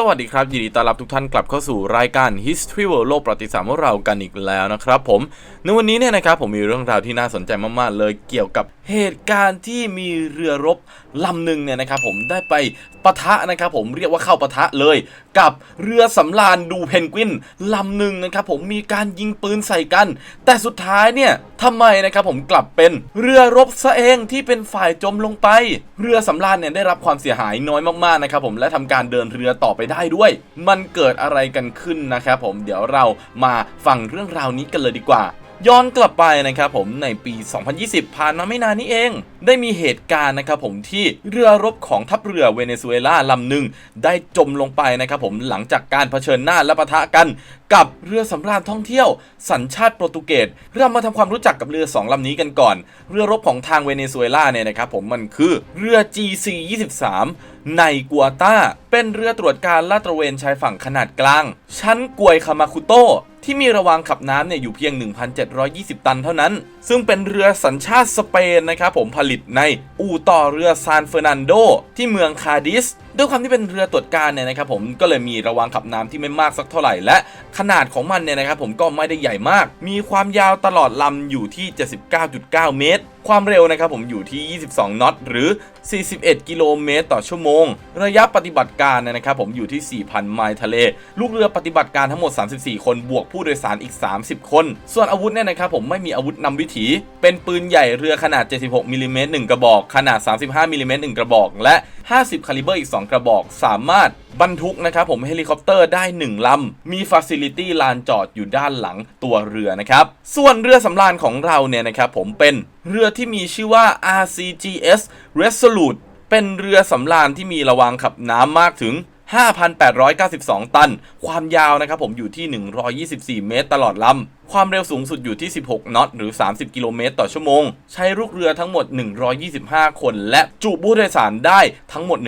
สวัสดีครับ ยินดีต้อนรับทุกท่านกลับเข้าสู่รายการ History World โลกประวัติศาสตร์ของเรากันอีกแล้วนะครับผมในวันนี้เนี่ยนะครับผมมีเรื่องราวที่น่าสนใจมากๆเลยเกี่ยวกับ เหตุการณ์ที่มีเรือรบลำหนึ่งเนี่ยนะครับผมได้ไปปะทะนะครับผมเรียกว่าเข้าปะทะเลย กับเรือสำราญดูเพนกวินลำหนึ่งนะครับผมมีการยิงปืนใส่กัน แต่สุดท้ายเนี่ยทำไมนะครับผมกลับเป็นเรือรบซะเองที่เป็นฝ่ายจมลงไป เรือสำราญเนี่ยได้รับความเสียหายน้อยมากๆนะครับผมและทำการเดินเรือต่อไปได้ด้วย มันเกิดอะไรกันขึ้นนะครับผมเดี๋ยวเรามาฟังเรื่องราวนี้กันเลยดีกว่า ย้อนกลับไปนะครับผมในปี 2020 ผ่านมาไม่นานนี้เอง ได้มีเหตุการณ์นะครับผมที่เรือรบของทัพเรือเวเนซุเอลาลำหนึ่งได้จมลงไปนะครับผมหลังจากการเผชิญหน้าและปะทะกัน กับเรือสำราญท่องเที่ยว สัญชาติโปรตุเกสเรามาทำความรู้จักกับเรือ 2ลำนี้กันก่อน เรือรบของทางเวเนซุเอลาเนี่ยนะครับผมมันคือเรือ GC 23ในกัวตาเป็นเรือตรวจการลาดตระเวนชายฝั่งขนาดกลาง ชั้นกวยคามาคุโต ที่มีระวางขับน้ำเนี่ยอยู่เพียง 1,720 ตันเท่านั้น ซึ่งเป็นเรือสัญชาติสเปนนะครับผมผลิตในอู่ต่อเรือซานเฟอร์นันโดที่เมืองคาดิสด้วยความที่เป็นเรือตรวจการเนี่ยนะครับผมก็เลยมีระวางขับน้ำที่ไม่มากสักเท่าไหร่และขนาดของมันเนี่ยนะครับผมก็ไม่ได้ใหญ่มาก มีความยาวตลอดลำอยู่ที่ 79.9 เมตร ความเร็วนะครับผมอยู่ที่ 22 น็อตหรือ 41 กิโลเมตรต่อชั่วโมง ระยะปฏิบัติการเนี่ยนะครับผมอยู่ที่ 4,000 ไมล์ทะเล ลูกเรือปฏิบัติการทั้งหมด 34 คนบวกผู้โดยสารอีก 30 คน ส่วนอาวุธเนี่ยนะครับผมไม่มีอาวุธนำวิถี เป็นปืนใหญ่เรือขนาด 76มิลลิเมตร1กระบอก ขนาด 35มิลลิเมตร1กระบอก และ 50 คาลิเบอร์อีก 2 กระบอก สามารถบรรทุกนะครับผมเฮลิคอปเตอร์ได้ 1 ลำ มีฟ a ซิลิตี้ลานจอดอยู่ด้านหลังตัวเรือนะครับ ส่วนเรือสำราญของเราเนี่ยนะครับผมเป็นเรือที่มีชื่อว่า RCGS Resolute เป็นเรือสำราญที่มีระวางขับน้ำมากถึง 5,892 ตัน ความยาวนะครับผมอยู่ที่ 124 เมตรตลอดลำ ความเร็วสูงสุดอยู่ที่ 16 น็อต หรือ 30 กิโลเมตรต่อชั่วโมง ใช้ลูกเรือทั้งหมด 125 คน และจุผู้โดยสารได้ทั้งหมด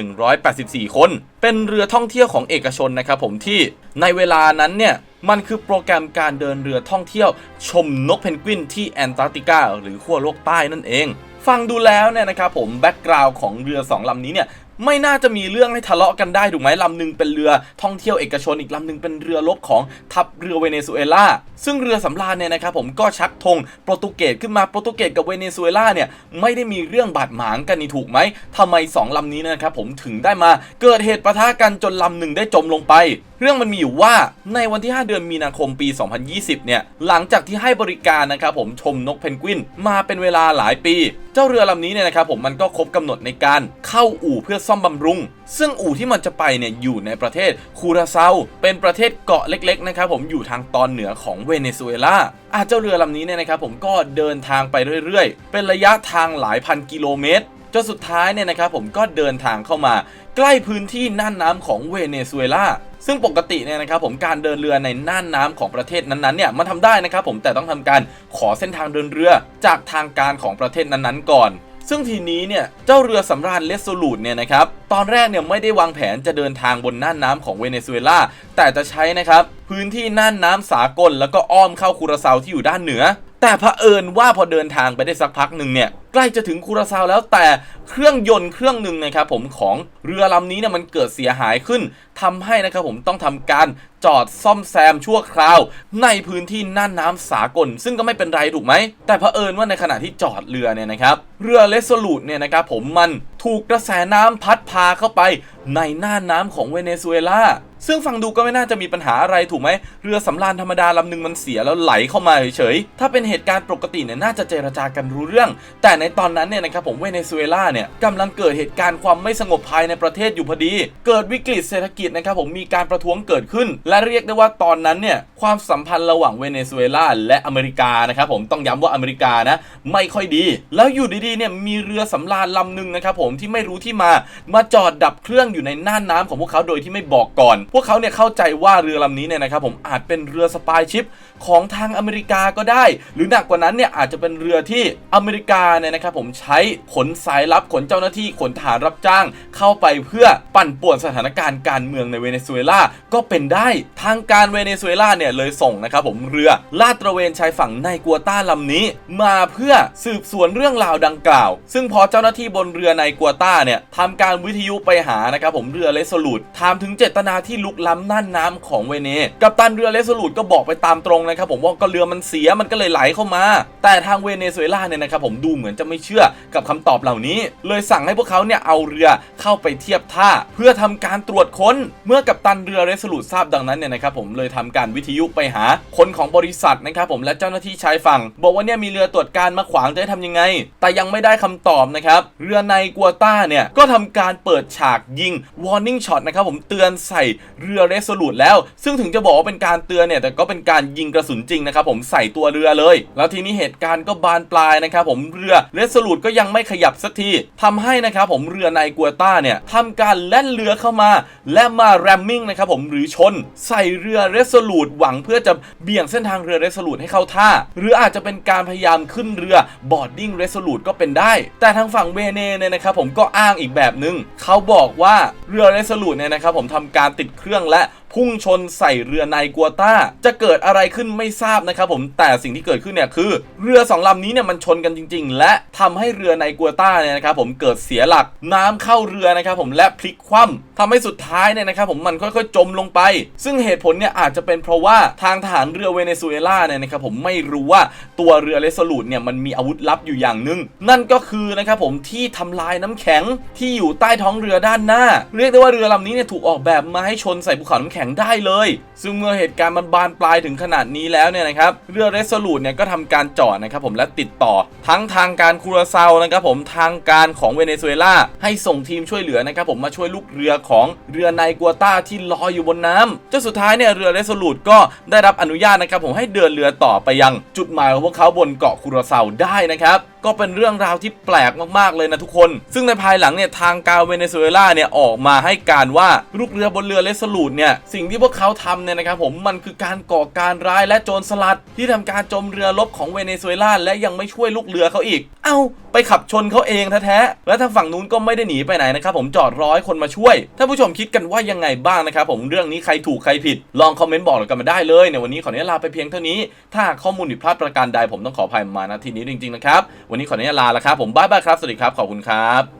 184 คน เป็นเรือท่องเที่ยวของเอกชนนะครับผมที่ในเวลานั้นเนี่ยมันคือโปรแกรมการเดินเรือท่องเที่ยว ชมนกเพนกวินที่แอนตาร์กติกาหรือขั้วโลกใต้นั่นเอง ฟังดูแล้วเนี่ยนะครับผมแบ็กกราวน์ของเรือ 2 ลำนี้เนี่ย ไม่น่าจะมีเรื่องให้ทะเลาะกันได้ถูกไหมลำหนึ่งเป็นเรือท่องเที่ยวเอกชนอีกลำหนึ่งเป็นเรือรบของทัพเรือเวเนซุเอลาซึ่งเรือสำราญเนี่ยนะครับผมก็ชักธงโปรตุเกสขึ้นมาโปรตุเกสกับเวเนซุเอลาเนี่ยไม่ได้มีเรื่องบาดหมางกันนี่ถูกไหมทำไมสองลำนี้นะครับผมถึงได้มาเกิดเหตุปะทะกันจนลำหนึ่งได้จมลงไป เรื่องมันมีอยู่ว่าในวันที่ 5 เดือนมีนาคมปี 2020 เนี่ย หลังจากที่ให้บริการนะครับผมชมนกเพนกวินมาเป็นเวลาหลายปี เจ้าเรือลำนี้เนี่ยนะครับผมมันก็ครบกำหนดในการเข้าอู่เพื่อซ่อมบำรุง ซึ่งอู่ที่มันจะไปเนี่ยอยู่ในประเทศคูราเซาเป็นประเทศเกาะเล็กๆนะครับผมอยู่ทางตอนเหนือของเวเนซุเอลาอาเจ้าเรือลำนี้เนี่ยนะครับผมก็เดินทางไปเรื่อยๆ เป็นระยะทางหลายพันกิโลเมตรจนสุดท้ายเนี่ยนะครับผมก็เดินทางเข้ามา ใกล้พื้นที่น่านน้ำของเวเนซุเอลา ซึ่งปกติเนี่ยนะครับผมการเดินเรือในน่านน้ำของประเทศนั้นๆเนี่ยมันทำได้นะครับผมแต่ต้องทำการขอเส้นทางเดินเรือจากทางการของประเทศนั้นๆก่อน ซึ่งทีนี้เนี่ยเจ้าเรือสำราญเลสโซลูดเนี่ยนะครับตอนแรกเนี่ยไม่ได้วางแผนจะเดินทางบนน่านน้ำของเวเนซุเอลาแต่จะใช้นะครับพื้นที่น่านน้ำสากลแล้วก็อ้อมเข้าคูราเซาที่อยู่ด้านเหนือ แต่เผอิญว่าพอเดินทางไปได้สักพักหนึ่งเนี่ยใกล้จะถึงคูราเซาแล้วแต่เครื่องยนต์เครื่องหนึ่งนะครับผมของเรือลำนี้เนี่ยมันเกิดเสียหายขึ้นทำให้นะครับผมต้องทำการจอดซ่อมแซมชั่วคราว ในพื้นที่น่านน้ำสากล ซึ่งก็ไม่เป็นไรถูกไหม แต่เผอิญว่าในขณะที่จอดเรือเนี่ยนะครับเรือเลสโซลูดเนี่ยนะครับผมมันถูกกระแสน้ำพัดพาเข้าไปในน่านน้ำของเวเนซุเอลา ซึ่งฟังดูก็ไม่น่าจะมีปัญหาอะไรถูกไหม เรือสำราญธรรมดาลำหนึ่งมันเสียแล้วไหลเข้ามาเฉยๆ ถ้าเป็นเหตุการณ์ปกติเนี่ยน่าจะเจรจากันรู้เรื่อง แต่ในตอนนั้นเนี่ยนะครับผมเวเนซุเอลาเนี่ยกำลังเกิดเหตุการณ์ความไม่สงบภายในประเทศอยู่พอดี เกิดวิกฤตเศรษฐกิจนะครับผมมีการประท้วงเกิดขึ้น และเรียกได้ว่าตอนนั้นเนี่ยความสัมพันธ์ระหว่างเวเนซุเอลาและอเมริกานะครับผมต้องย้ำว่าอเมริกานะไม่ค่อยดี แล้วอยู่ดีๆเนี่ยมีเรือสำราญลำหนึ่งนะครับผมที่ไม่รู้ที่มามาจอดดับเครื่องอยู่ในน่านน้ำของพวกเขาโดยที่ไม่บอกก่อนพวกเขาเนี่ยเข้าใจว่าเรือลำนี้เนี่ยนะครับผมอาจเป็นเรือสปายชิปของทางอเมริกาก็ได้ หรือหนักกว่านั้นเนี่ยอาจจะเป็นเรือที่อเมริกาเนี่ยนะครับผมใช้ขนสายลับขนเจ้าหน้าที่ขนทหารรับจ้าง เข้าไปเพื่อปั่นป่วนสถานการณ์การเมืองในเวเนซุเอลาก็เป็นได้ทางการเวเนซุเอลาเนี่ยเลยส่งนะครับผมเรือลาดตระเวนชายฝั่งในกัวต้าลำนี้ มาเพื่อสืบสวนเรื่องราวดังกล่าว ซึ่งพอเจ้าหน้าที่บนเรือในกัวต้าเนี่ยทำการวิทยุไปหานะครับผมเรือเลสโซลูดถามถึงเจตนาที่ลุกล้ำน่านน้ำของเวเนกัปตันเรือเรสลูดก็บอกไปตามตรงนะครับผมว่าก็เรือมันเสียมันก็เลยไหลเข้ามา แต่ทางเวเนซุเอลาเนี่ยนะครับผมดูเหมือนจะไม่เชื่อกับคำตอบเหล่านี้ เลยสั่งให้พวกเขาเนี่ยเอาเรือเข้าไปเทียบท่า เพื่อทำการตรวจค้น เมื่อกัปตันเรือเรสลูดทราบดังนั้นเนี่ยนะครับผมเลยทำการวิทยุไปหาคนของบริษัทนะครับผมและเจ้าหน้าที่ชายฝั่ง บอกว่าเนี่ยมีเรือตรวจการมาขวางจะให้ทำยังไง แต่ยังไม่ได้คำตอบนะครับเรือในกัวต้าเนี่ยก็ทำการเปิดฉากยิง warning shot นะครับผมเตือนใส่เรือเรสลูดแล้ว ซึ่งถึงจะบอกว่าเป็นการเตือนเนี่ยแต่ก็เป็นการยิงกระสุนจริงนะครับผมใส่ตัวเรือเลย แล้วทีนี้เหตุการณ์ก็บานปลายนะครับผมเรือเรสลูดก็ยังไม่ขยับสักทีทำให้นะครับผมเรือในกัวต้าเนี่ยทำการแล่นเรือเข้ามา และมาแรมมิ่งนะครับผมหรือชน ใส่เรือเรสลูดหวังเพื่อจะเบี่ยงเส้นทางเรือเรสลูดให้เข้าท่า หรืออาจจะเป็นการพยายามขึ้นเรือบอดดิ้งเรสลูดก็เป็นได้ แต่ทางฝั่งเวเนเนี่ยนะครับผมก็อ้างอีกแบบหนึง่งเขาบอกว่าเรือเรสลูดเนี่ยนะครับผมทำการติดเครื่องและ พุ่งชนใส่เรือในกัวต้า จะเกิดอะไรขึ้นไม่ทราบนะครับผมแต่สิ่งที่เกิดขึ้นเนี่ยคือ เรือสองลำนี้เนี่ยมันชนกันจริง ๆ และทำให้เรือในกัวต้าเนี่ยนะครับผมเกิดเสียหลักน้ำเข้าเรือนะครับผมและพลิกคว่ำทำให้สุดท้ายเนี่ยนะครับผมมันค่อยๆ จมลงไป ซึ่งเหตุผลเนี่ยอาจจะเป็นเพราะว่าทางทหารเรือเวเนซุเอลาเนี่ยนะครับผมไม่รู้ว่าตัวเรือเรสลูดเนี่ยมันมีอาวุธลับอยู่อย่างหนึ่งนั่นก็คือนะครับผมที่ทำลายน้ำแข็งที่อยู่ใต้ท้องเรือด้านหน้า เรียกได้ว่าเรือลำนี้เนี่ยถูกออกแบบมาให้ชนใส่ภูเขาน้ำแข็งได้เลย ซึ่งเมื่อเหตุการณ์มันบานปลายถึงขนาดนี้แล้วเนี่ยนะครับเรือเรสลูดเนี่ยก็ทำการจอดนะครับผมและติดต่อ ทั้งทางการคูราเซานะครับผมทางการของเวเนซุเอลาให้ส่งทีมช่วยเหลือนะครับผมมาช่วยลูกเรือของเรือในกัวต้าที่ลอยอยู่บนน้ำจนสุดท้ายเนี่ยเรือเรสลูดก็ได้รับอนุญาตนะครับผมให้เดินเรือต่อไปยังจุดหมายของพวกเขาบนเกาะคูราเซาได้นะครับก็เป็นเรื่องราวที่แปลกมากๆเลยนะทุกคน ซึ่งในภายหลังเนี่ยทางการเวเนซุเอลาเนี่ยออกมาให้การว่าลูกเรือบนเรือเลสลูดเนี่ยสิ่งที่พวกเขาทำเนี่ยนะครับผมมันคือการก่อการร้ายและโจรสลัด ที่ทำการจมเรือรบของเวเนซุเอลาและยังไม่ช่วยลูกเรือเขาอีก เอ้า ไปขับชนเขาเองแท้ๆและทางฝั่งนู้นก็ไม่ได้หนีไปไหนนะครับผมจอดรอให้คนมาช่วยถ้าผู้ชมคิดกันว่ายังไงบ้างนะครับผมเรื่องนี้ใครถูกใครผิด ลองคอมเมนต์บอกกันมาได้เลยในวันนี้ขออนุญาตลาไปเพียงเท่านี้ ถ้าข้อมูลผิดพลาดประการใดผมต้องขออภัยมาณที่นี้จริงๆนะครับวันนี้ขออนุญาตลาแล้วครับผมบ๊ายบายครับสวัสดีครับขอบคุณครับ